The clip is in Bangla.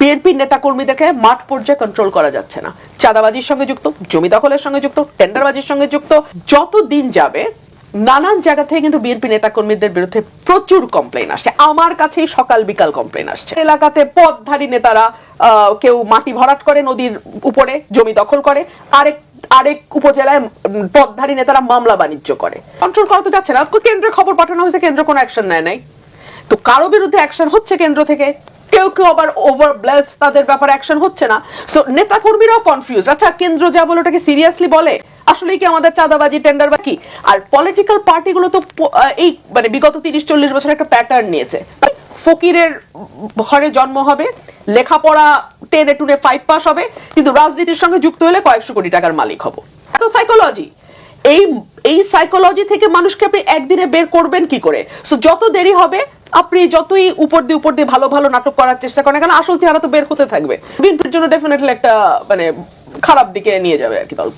বিএনপির নেতা কর্মীদেরকে মাঠ পর্যায়ে কন্ট্রোল করা যাচ্ছে না। চাঁদাবাজির সঙ্গে যুক্ত, জমি দখলের সঙ্গে যুক্ত টেন্ডারবাজির সঙ্গে যুক্ত যত দিন যাবে, নানান জায়গা থেকে কিন্তু বিএনপি নেতা কর্মীদের বিরুদ্ধে প্রচুর কমপ্লেন আসছে। আমার কাছেই সকাল বিকাল কমপ্লেন আসছে। এলাকাতে পদধারী নেতারা কেউ মাটি ভরাট করে নদীর উপরে, জমি দখল করে, আরেক আরেক উপজেলায় পদধারী নেতারা মামলা বাণিজ্য করে। কন্ট্রোল করা তো যাচ্ছে না। কেন্দ্রে খবর পাঠানো হয়েছে, কেন্দ্র কোনো অ্যাকশন নেয় নাই। তো কারও বিরুদ্ধে অ্যাকশন হচ্ছে কেন্দ্র থেকে? কেউ কেউ আবার ওভার ব্লেসড তাদের ব্যাপারে অ্যাকশন হচ্ছে না। সো নেতা কর্মীরাও কনফিউজ আচ্ছা কেন্দ্র যা বলে ওটাকে সিরিয়াসলি বলে? আসলে কি আমাদের চাঁদাবাজি টেন্ডার বা কি? আর পলিটিক্যাল পার্টিগুলো তো এই মানে বিগত তিরিশ, চল্লিশ বছর একটা প্যাটার্ন নিয়েছে। ফকিরের ঘরে জন্ম হবে, লেখাপড়া টেনে টুনে ফাইভ পাস হবে, কিন্তু রাজনীতির সঙ্গে যুক্ত হলে কয়েকশো কোটি টাকার মালিক হব। এত সাইকোলজি এই এই সাইকোলজি থেকে মানুষকে আপনি একদিনে বের করবেন কি করে? সো যত দেরি হবে, আপনি যতই উপর দিয়ে উপর দিয়ে ভালো ভালো নাটক করার চেষ্টা করেন কারণ আসল চেহারা তো বের হতে থাকবে। বিএনপির জন্য ডেফিনেটলি একটা মানে খারাপ দিকে নিয়ে যাবে আর কি দলকে।